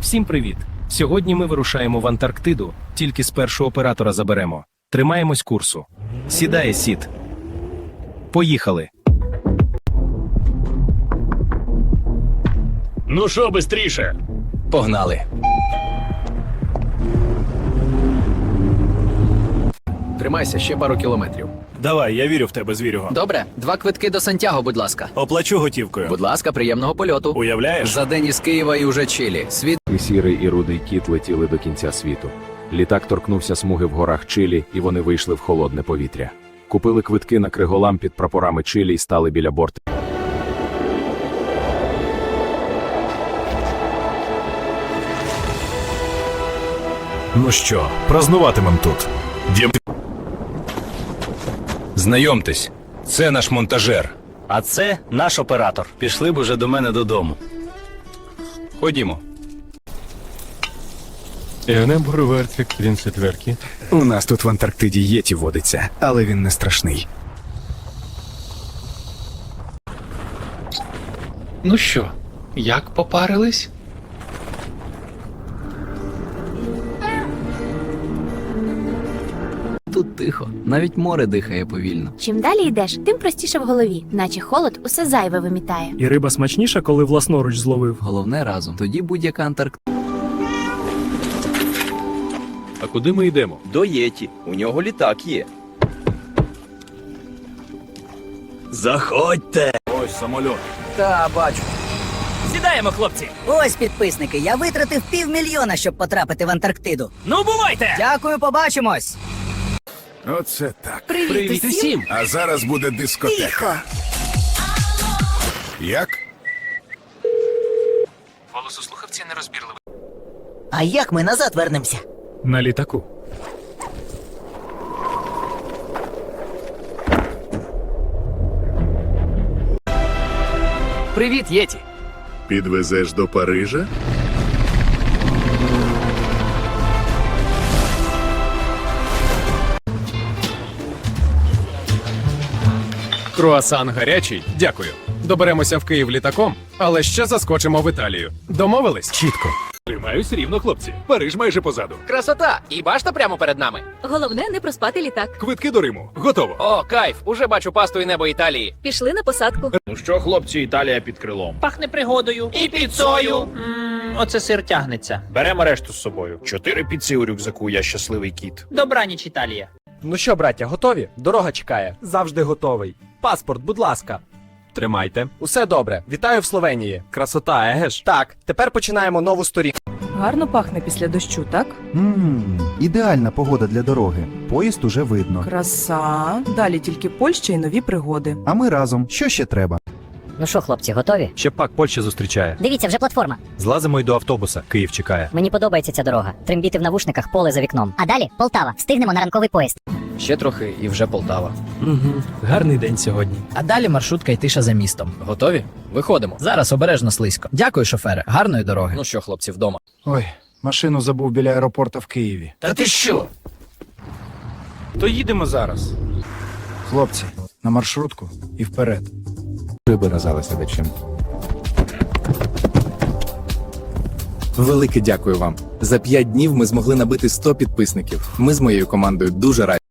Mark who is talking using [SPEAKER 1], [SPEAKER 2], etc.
[SPEAKER 1] Всім привіт! Сьогодні ми вирушаємо в Антарктиду, тільки з першого оператора заберемо. Тримаємось курсу. Сідає сіт. Поїхали.
[SPEAKER 2] Ну що, бистріше?
[SPEAKER 1] Погнали.
[SPEAKER 3] Тримайся ще пару кілометрів.
[SPEAKER 2] Давай, я вірю в тебе, звірюго.
[SPEAKER 3] Добре, два квитки до Сантьяго, будь ласка.
[SPEAKER 2] Оплачу готівкою.
[SPEAKER 3] Будь ласка, приємного польоту.
[SPEAKER 2] Уявляєш?
[SPEAKER 3] За день із Києва і уже Чилі. Світ
[SPEAKER 4] І сірий і рудий кіт летіли до кінця світу. Літак торкнувся смуги в горах Чилі, і вони вийшли в холодне повітря. Купили квитки на криголам під прапорами Чилі і стали біля борту.
[SPEAKER 2] Ну що, празнуватимем тут. Дім...
[SPEAKER 1] Знайомтесь, це наш монтажер.
[SPEAKER 5] А це наш оператор. Пішли б уже до мене додому.
[SPEAKER 1] Ходімо.
[SPEAKER 6] У нас тут в Антарктиді єті водиться, але він не страшний.
[SPEAKER 7] Ну що, як попарились?
[SPEAKER 3] Тут тихо. Навіть море дихає повільно.
[SPEAKER 8] Чим далі йдеш, тим простіше в голові, наче холод усе зайве вимітає.
[SPEAKER 9] І риба смачніша, коли власноруч зловив.
[SPEAKER 3] Головне разом. Тоді будь-яка Антарктида.
[SPEAKER 4] А куди ми йдемо?
[SPEAKER 10] До Єті. У нього літак є.
[SPEAKER 5] Заходьте!
[SPEAKER 2] Ось самольот.
[SPEAKER 3] Та бачу.
[SPEAKER 5] Сідаємо, хлопці!
[SPEAKER 11] Ось підписники. Я витратив півмільйона, щоб потрапити в Антарктиду.
[SPEAKER 5] Ну, бувайте!
[SPEAKER 11] Дякую, побачимось.
[SPEAKER 6] Оце так.
[SPEAKER 8] Привіт, усім!
[SPEAKER 6] А зараз буде дискотека.
[SPEAKER 11] Тихо.
[SPEAKER 6] Як?
[SPEAKER 7] Голос у слухавці нерозбірливий.
[SPEAKER 11] А як ми назад вернемося?
[SPEAKER 9] На літаку.
[SPEAKER 3] Привіт, Єті.
[SPEAKER 6] Підвезеш до Парижа?
[SPEAKER 7] Круасан гарячий, дякую. Доберемося в Київ літаком, але ще заскочимо в Італію. Домовились?
[SPEAKER 1] Чітко.
[SPEAKER 2] Тримаюсь рівно, хлопці. Париж майже позаду.
[SPEAKER 3] Красота! І башта прямо перед нами.
[SPEAKER 8] Головне не проспати літак.
[SPEAKER 2] Квитки до Риму. Готово.
[SPEAKER 3] О, кайф! Уже бачу пасту і небо Італії.
[SPEAKER 8] Пішли на посадку.
[SPEAKER 10] Ну що, хлопці, Італія під крилом.
[SPEAKER 5] Пахне пригодою. І піцою. Оце сир тягнеться.
[SPEAKER 10] Беремо решту з собою. Чотири піци у рюкзаку, я щасливий кіт.
[SPEAKER 5] Добраніч, Італія.
[SPEAKER 9] Ну що, браття, готові? Дорога чекає. Завжди готовий. Паспорт, будь ласка. Тримайте. Усе добре. Вітаю в Словенії. Красота, еге ж? Так, тепер починаємо нову сторінку.
[SPEAKER 12] Гарно пахне після дощу, так?
[SPEAKER 13] Ммм, ідеальна погода для дороги. Поїзд уже видно.
[SPEAKER 12] Краса. Далі тільки Польща і нові пригоди.
[SPEAKER 13] А ми разом. Що ще треба?
[SPEAKER 11] Ну що, хлопці, готові?
[SPEAKER 1] Ще пак Польща зустрічає.
[SPEAKER 11] Дивіться, вже платформа.
[SPEAKER 1] Злазимо й до автобуса. Київ чекає.
[SPEAKER 11] Мені подобається ця дорога. Трембіти в навушниках, поле за вікном. А далі Полтава. Встигнемо на ранковий поїзд.
[SPEAKER 3] Ще трохи і вже Полтава.
[SPEAKER 9] Угу. Гарний день сьогодні.
[SPEAKER 3] А далі маршрутка й тиша за містом. Готові? Виходимо. Зараз обережно слизько. Дякую, шофере. Гарної дороги. Ну що, хлопці, вдома.
[SPEAKER 13] Ой, машину забув біля аеропорта в Києві.
[SPEAKER 3] Та ти що?
[SPEAKER 10] То їдемо зараз.
[SPEAKER 13] Хлопці, на маршрутку і вперед.
[SPEAKER 6] Риби разалися дечим.
[SPEAKER 4] Велике дякую вам. За п'ять днів ми змогли набити 100 підписників. Ми з моєю командою дуже раді.